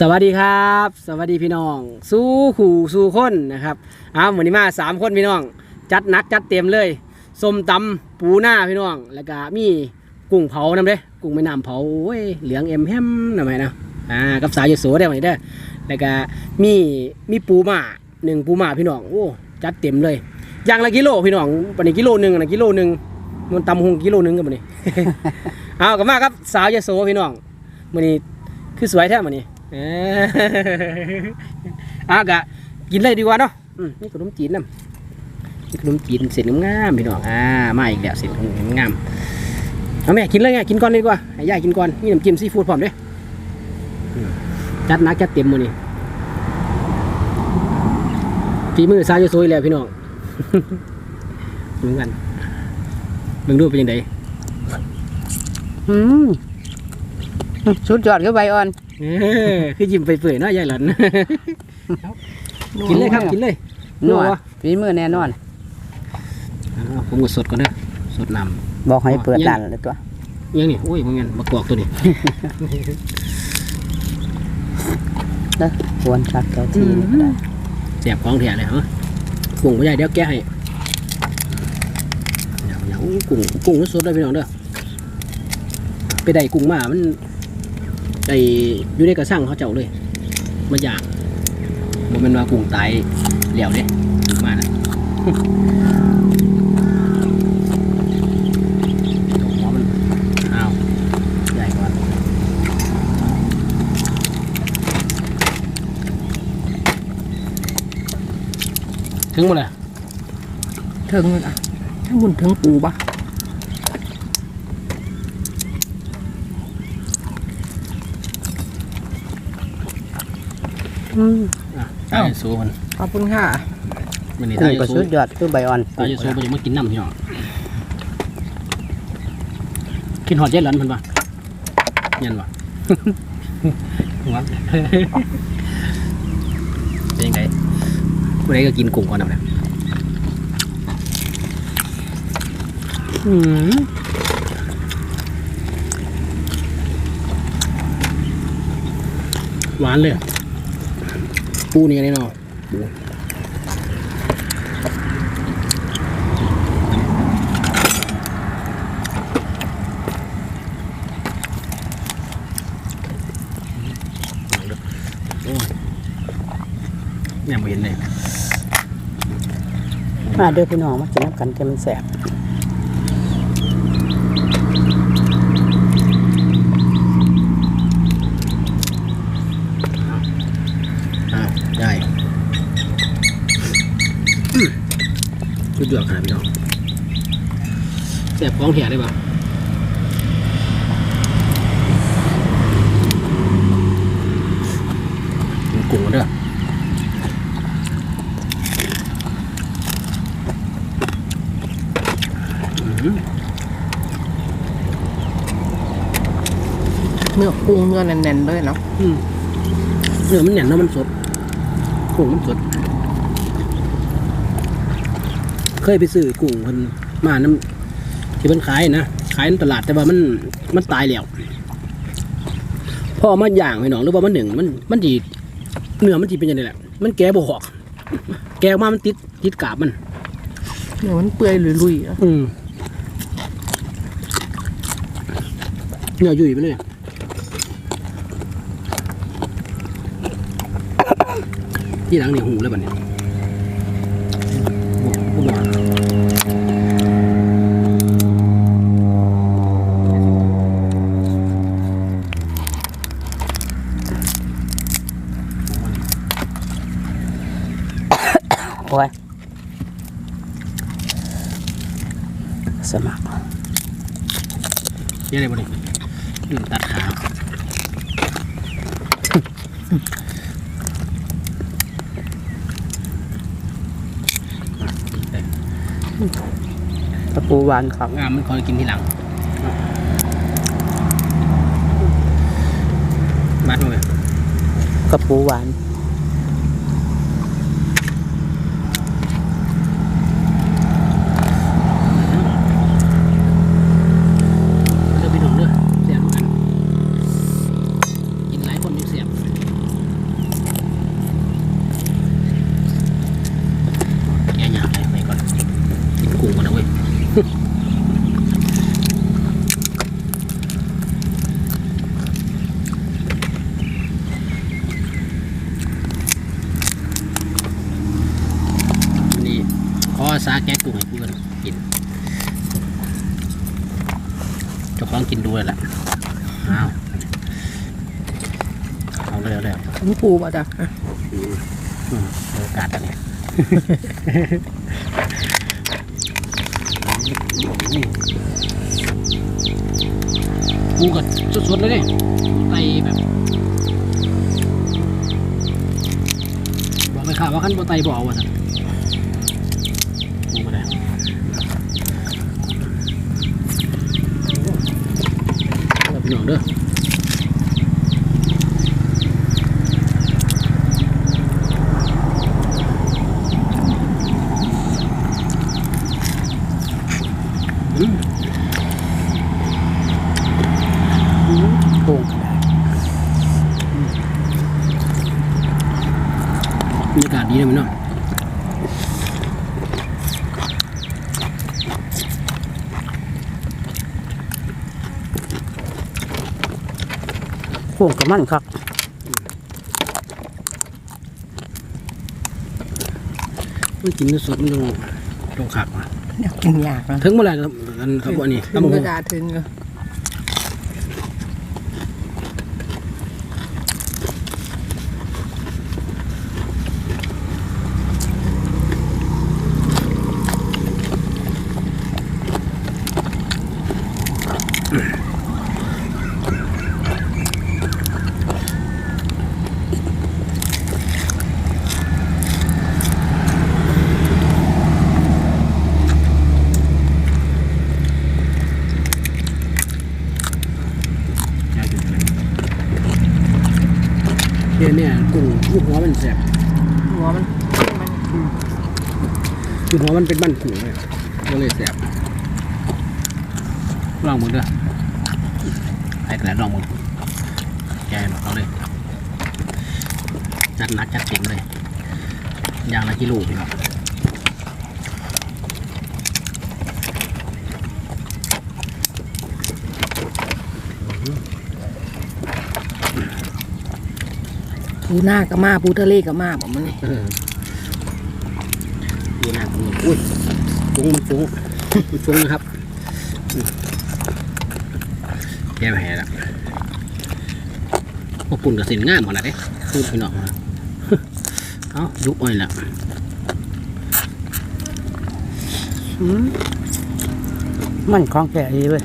สวัสดีครับ สวัสดีพี่น้อง สู้ขู่สู้คนนะครับอ้าววันนี้มาสามคนพี่น้อง จัดนักจัดเต็มเลยส้มตำปูหน้าพี่น้อง แล้วก็มีกุ้งเผานำเด้กุ้งแม่น้ำเผาโอ้ยเหลืองเอ็มแฮมนำไหมนะอ่ากับสายยโสได้ไหมเด้อแล้วก็มีมีปูหมาหนึ่งปูหมาพี่น้องโอ้จัดเต็มเลยอย่างละกิโลพี่น้องปันนี้กิโลหนึ่งนะกิโลหนึ่งมันตำหงกิโลหนึ่งกันมานี่เอากลับมาครับสาวยโสพี่น้องมันนี้คือสวยแท้มันนี้ เอ้ออากะกินเลยดีกว่าเนาะอืมนี่ขนมจีนน้ำนี่ขนมจีนเสร็จงามๆพี่น้องอ่ามาอีกแล้วเสร็จงามๆเอาแม่กินเลยไงกินก่อนเลยดีกว่าให้ย่ากินก่อนนี่น้ำจิ้มซีฟู้ดพร้อมด้วยจัดนักจัดเต็มมือนี่ฝีมือซาโยโซยแล้วพี่น้องดูกันเบิ่งดูเป็นยังไงอืมสุดยอดคือใบอ่อน เออคือยิ้มไปเปื่อยๆเนาะยายหลัน กินเลยครับกินเลยนัวนัวฝีมือแน่นอน อ่าผมก็สดก่อนเด้อสดน้บอกให้เปิดยังร้านเลยตัวำยังนี่โอ้ยมึงเงินมากรอกตัวนี้เด้อควรชักแก้วทีนี่ก็ได้แสบของแท้เลยเหรอกุ้งไม่ใหญ่เดี๋ยวแกะให้เดี๋ยวเดี๋ยวอู้กุ้งกุ้งมันสดเลยพี่น้องเด้อไปได้กุ้งมามัน ได้อยู่ในกระสั่งเขาเจ้าเลยมาย่างมันเป็นว่ากุ้งตายเหลวเด้กุ้งมานะหัวมันอ้าวใหญ่กว่าถึงหมดเลยถึงอะถ้าหุ่นถึงปูปะ อืมอะตายสูมันขอบคุณค่ะมันนี่กุ้ตางยก็สูสุดยอดคือใบอ่อนตายสูมันยังมากินน้ำพี่น้องกินหอดเจ็ดหลันเพิ่นปะยันปะหัวเป็นยังไงผู้ใดก็กินกุ้งก่อนนะเนี่ยอืมหวานเลย ปูนี่แน่นอนปูโอ้ยเนี่ยไม่เห็นเลยมาเด้อพี่น้องมากินน้ำกันจะมันแสบ อ้าวได้อืม สุดยอดขนาดพี่น้องแสบของเถียได้ปะกินกุ้งมาเด้อเนื้อกุ้งเนื้อแน่นๆเลยเนาะอืมเนื้อมันแน่นแล้วมันสดกุ้งมันสด เคยไปซื้อกุ้งมันมาน้ำที่มันขายนะขายในตลาดแต่ว่ามันมันตายแล้วพอเอามาย่างไปหนองหรือว่ามันหนึ่งมันมันดีเนื้อมันจีเป็นยังไงแหละมันแก่บหอก แกะออกมามันติดติดกาบมันเนื้อมันเปื่อยลุยๆอะอืมเนื้อยุ่ยไปเลยที่หลังนี่หูแล้วบัดนี้โอ้โหหวาน โอ้ยสมัคร เยอะเลยบัดนี้อืมตัดขาตะปูหวานครับงามมันคอยกินทีหลังมัดมาเลยกระปูหวาน เลือกไปดูเลือกเสียบทุกอันกินหลายคนมีเสียบ กุ้งก่อนนะเว้ย นี่ขออาสาแกะกุ้งให้เพื่อนกินเจ้าของกินด้วยแหละเอาเอา เร็วเร็วนี่ปูป่ะจ๊ะอืมโอกาสอันนี้กูกับสดๆเลยเนี่ยไตแบบบอกเลยค่ะว่าขั้นบ่ไตบ่อาวะนะกูก็ได้เอาพี่น้องเด้อ ปูบรรยากาศดีนะพี่น้องปูกับมันครับมันกินสดๆมันต้องต้องขักมา เนี่ยกินยากนะถึงเมื่อไหร่ครับอันครับอันนี้ถึตำงบักกหุ่ระงดาษถึงเลยเดี๋ยวเนี่ยกุ้งลูกหัวมันแสบ หัวมันมัน ลูก หัวมันเป็นบ้านกุ้งเลยก็เลยแสบลองมือเด้อไอ้กระลองมือแกบอกเขาเลยจัดหนักจัดเต็มเลยอย่างละกิโลพี่น้องปูหน้ากับมาปูทะเลกับมาบอกมันนี่เออดูหน้ากุ้ง อุ้ยฟุ้งมันฟุ้งมันฟุ้งนะครับแก้แผลละพวกปุ่นกับสินง่ายหมขนาดนี้พูดพี่น้องนะเอายุบอ้อยละมมันคล้องแก่ดีเลย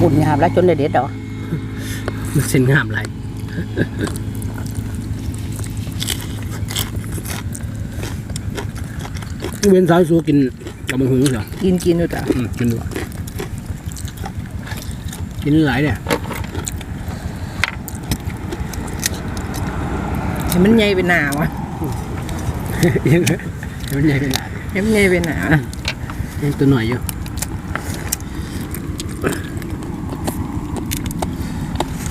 ปุ่นหยาบ แล้วจนได้เด็ดดอกมันสินงามไรเว้นสายสูกินกับมังหุงเหรอกินกินอยู่จ้ะอืมกินด้วยกินหลายเนี่ยให้มันใหญ่เป็นหนาวะยังไงมันใหญ่ขนาดให้มันใหญ่เป็นหนายังตัวหน่อยอยู่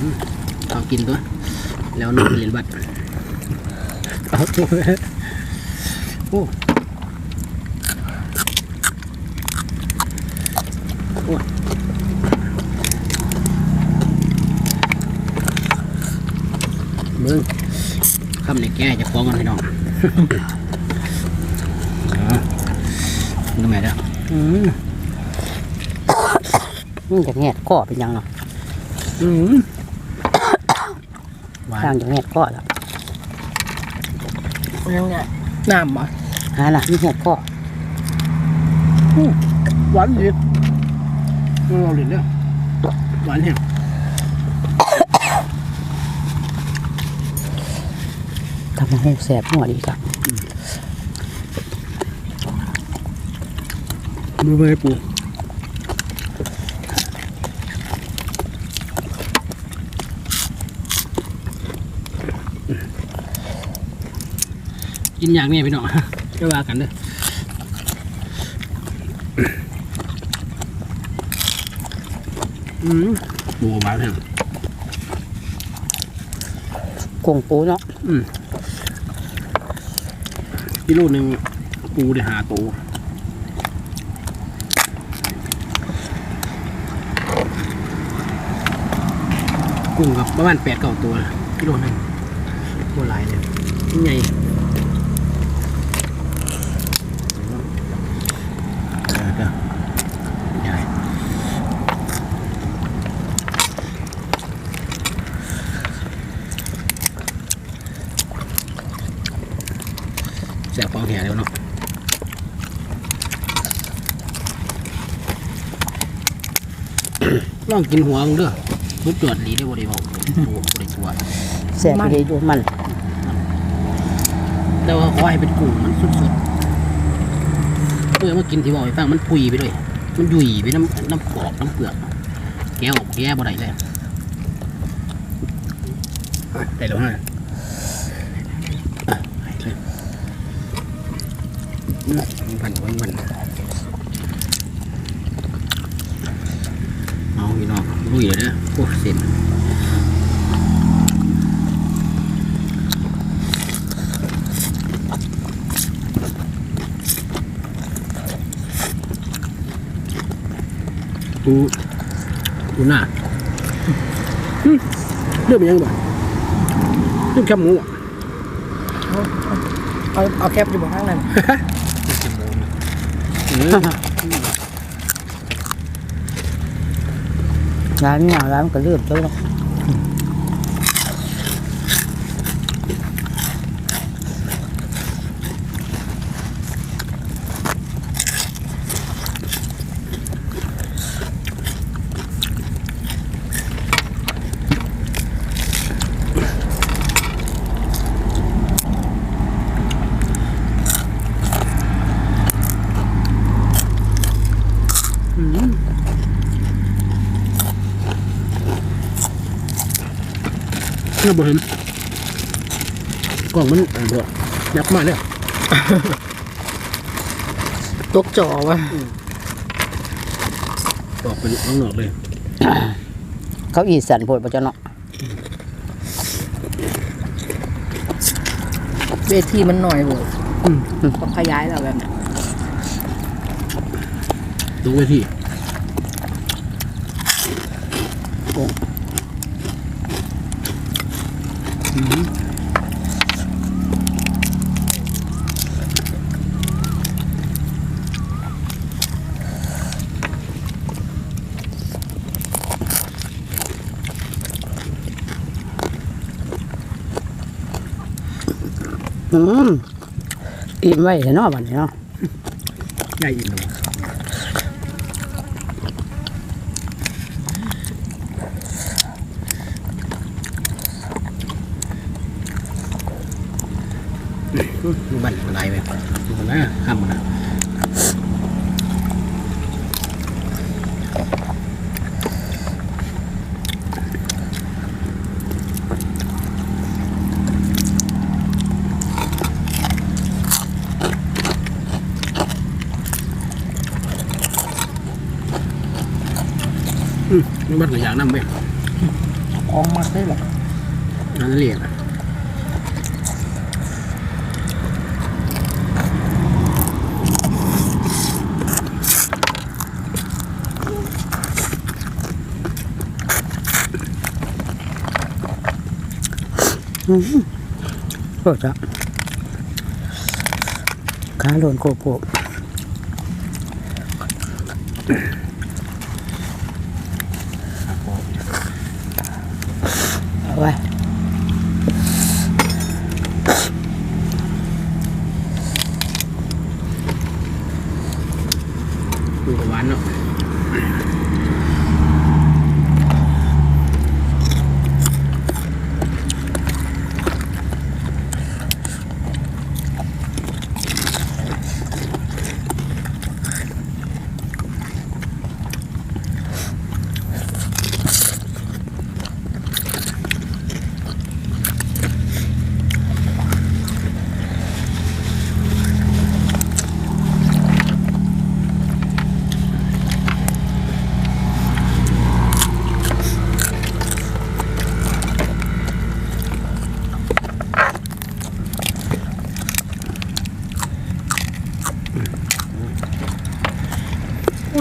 อืมเอา กินตัว แล้วนอนเรียนบัตรเอาตัวโอ้โอ้เบิ้งคำในแก่จะฟ้องกันพี่น้องเอาดูแม่เด้ออืมมันจะแงดก้อเป็นยังเนาะอืม ทางนจะแงดก้อแล้วยังไงน้ำบ่หาล่ะนี่แงดก้อหวานดีเราเล่นเด้อหวานแห้งทำให้แสบหัวดีจ้ะมือมือปู กินอย่างนี้พี่น้องจะว่ากันเด้ออืมปูบาแห้งกุ้งปูเนาะอืมกิโลหนึ่งปูได้หาตัวกุ้งกับประมาณแปดเก้าตัวกิโลหนึ่งตัวหลายเลยใหญ่เออเด้อใหญ่แสบฟองแหแล้วเนาะ ลองกินหัวมึงเด้อรุดจอดดีได้บ่ได้บอกตัวบ่ได้ตัวแซ่บดีอยู่มัน แต่ว่าขอให้เป็นกุ้งมันสุดๆเพื่อมากินที่บอกให้ฟังมันพุยไปด้วย มันยุ่ยไปน้ำน้ำกรอกน้ำเปลือกแก้วแก้บ่ได้เลยได้แล้วฮะอะให้เลยอืมวันวันวันเอาพี่น้อง ลุยเลยเด้อโอ้เสร็จปูปูหน้าอืมเรื่องมันยังบ่เรื่องแคบหมูอะเอาเอาแคปอยู่บนข้างนั้นเออ ร้านเนี่ยร้านก็เลือดเลย เนาะน่าบ่เห็นกล่องมันอ่านบ่ยับมากเลยตกจอวะออกเป็นข้างนอกเลย เขาอีสันโพดบ่เจ้าเนาะเวทีมันหน่อยบ่อืมก็ขยายแล้วแบบนั้นดูไว้ที่อืม อืมอิ่มไว้เนาะบัดนี้เนาะง่ายอีกหน่อยมันบันมันได้ไหม มันนะห้ามมันนะอืมมันบันก็อยากนั่งไหมออกมาได้หรอนั่นเรียกอะ โคตรจ้ะขาโดนโคโปกเอาไว้ดูหวานเนาะ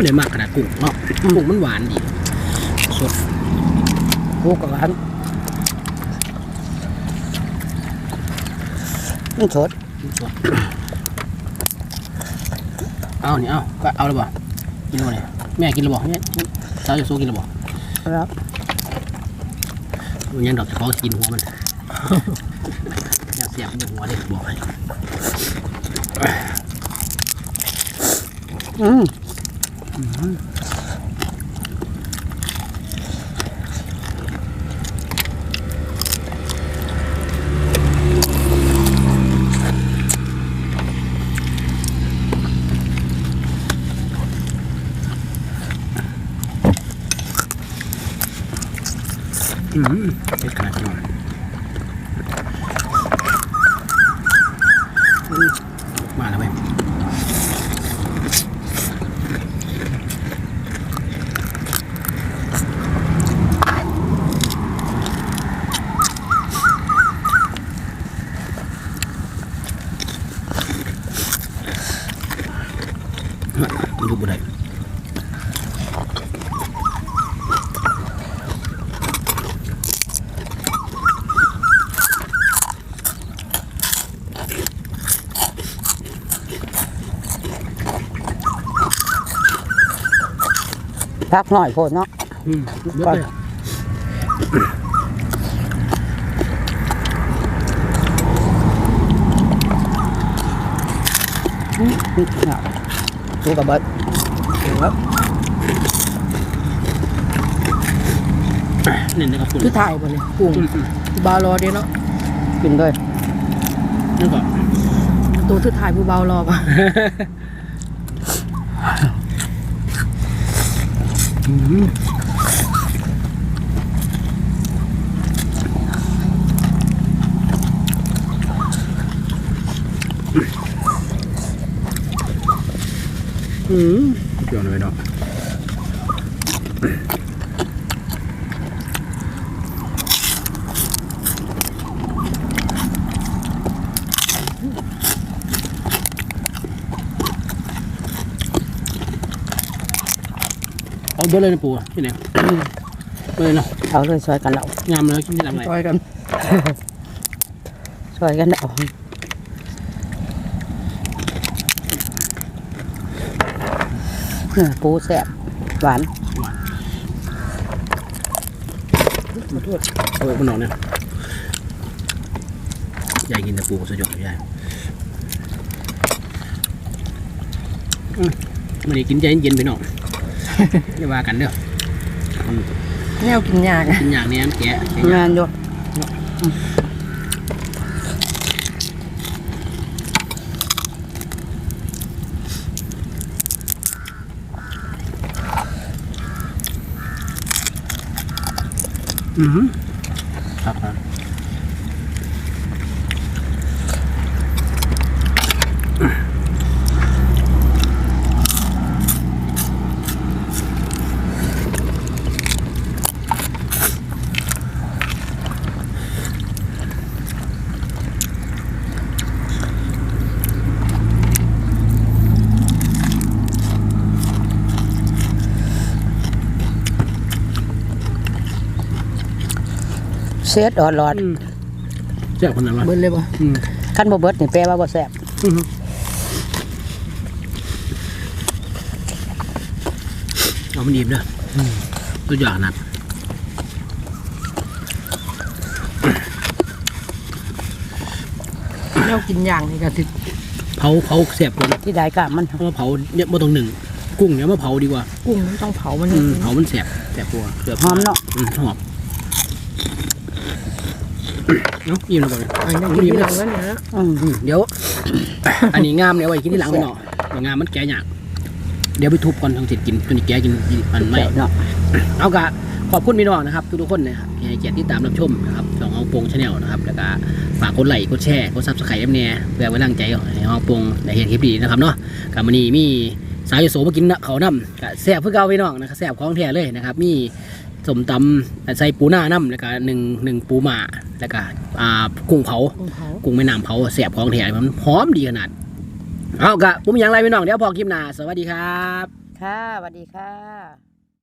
โอ้เดี๋ยวมากขนาดกุ้งเนาะกุ้งมันหวานดีสดกูกับหวานมันสดสดเอานี่เอาก็เอาเลยบ่กินเลยบ่เนี่ยแม่กินเลยบ่เนี่ยสาวจะสู้กินเลยบ่แล้วมันยังดอกจะขอกินหัวมันอยากเสียบมันหัวเลยบอกให้อืม อืมเผ็ดขนาดนี้อืมมาแล้วเว้ย มันอยู่บ่ได้พักหน่อยโพดเนาะอืมเบิดเลยอืมนี่เนาะกูกับเบิดครับเน้นนะครับคุณคือถ่ายบ่เลยกุ้งอืมอืมบาวรอเด้เนาะกินด้วยนี่ก็ตัวคือถ่ายผู้เบารอป่ะอืม อืมเปรี้ยวเลยเนาะเอาเบิดเลยนะปูที่ไหนเบิดเลยเนาะเอาเลยช่วยกันเรางามเลยกินที่หลังไหนจอยกันช่วยกันเอาเนื้อ ปูแซ่บหวานขอโทษเอาไปบนนอนเนี่ยยายกินแต่ปูสยองยายอืมมันนี้กินใจเย็นๆไปหน่อยอย่าว่ากันเด้ออืมแนวกินยากอะกินอย่างนี้แกะแกะงานอยู่อื อหือ เสียดออดหลอดอืมเจ้าคนนั้นวะเบิ้ลเลยป่ะอืมคันบ่เบิดนี่แปลว่าบ่แซ่บอือหือเอามันดีมเด้ออตัวอย่างหนักแนวกินอย่างนี่ก็สิเผาเผาเสียบก่อนที่ได้กะมันเพราะว่าเผาเนี่ยบ่ต้องหนึ่ง กุ้งเนี่ยมาเผาดีกว่ากุ้งมันต้องเผามันอืนี่มเผามันแสบแสบตัวเกือบหอมเนาะอืมหอม เนาะยิ้มแล้วก่อนอันนี้กินที่หลังแล้วเนี่ยนะอืมอืมเดี๋ยว อันนี้งามเนี่ยเอาไว้กินที่หลังไปเนาะเดี๋ยวงามมันแก่ยากเดี๋ยวไปทุบก่อนทางเสร็จกินตัวนี้แก่กินมันไม่แซ่บเนาะเอากะขอบคุณพี่น้องนะครับทุกๆคนนะครับที่ให้เกียรติติดตามรับชมนะครับช่องเอาโปงชาแนลนะครับแล้วก็ฝากกดไลค์กดแชร์กดซับสไครต์แอมเนียเพื่อไว้ร่างใจให้เอาโปงได้เห็นคลิปดีนะครับเนาะกับมันนี้มีสายโสมากินเขาวนำกะแซ่บเพื่อเก่าพี่น้องนะครับแซ่บของแท้เลยนะครับมีสมตำใส่ปูหน้าน้ำแล้วก็หนึ่งหนึ่งปูหมา แล้วก็อ่ากุ้งเผา กุ้งเผากุ้งแม่น้ำเผาแซ่บของแท้มันหอมดีขนาด เอากะผมมีอย่างไรพี่น้องเดี๋ยวพอคลิปหน้าสวัสดีครับ ค่ะสวัสดีค่ะ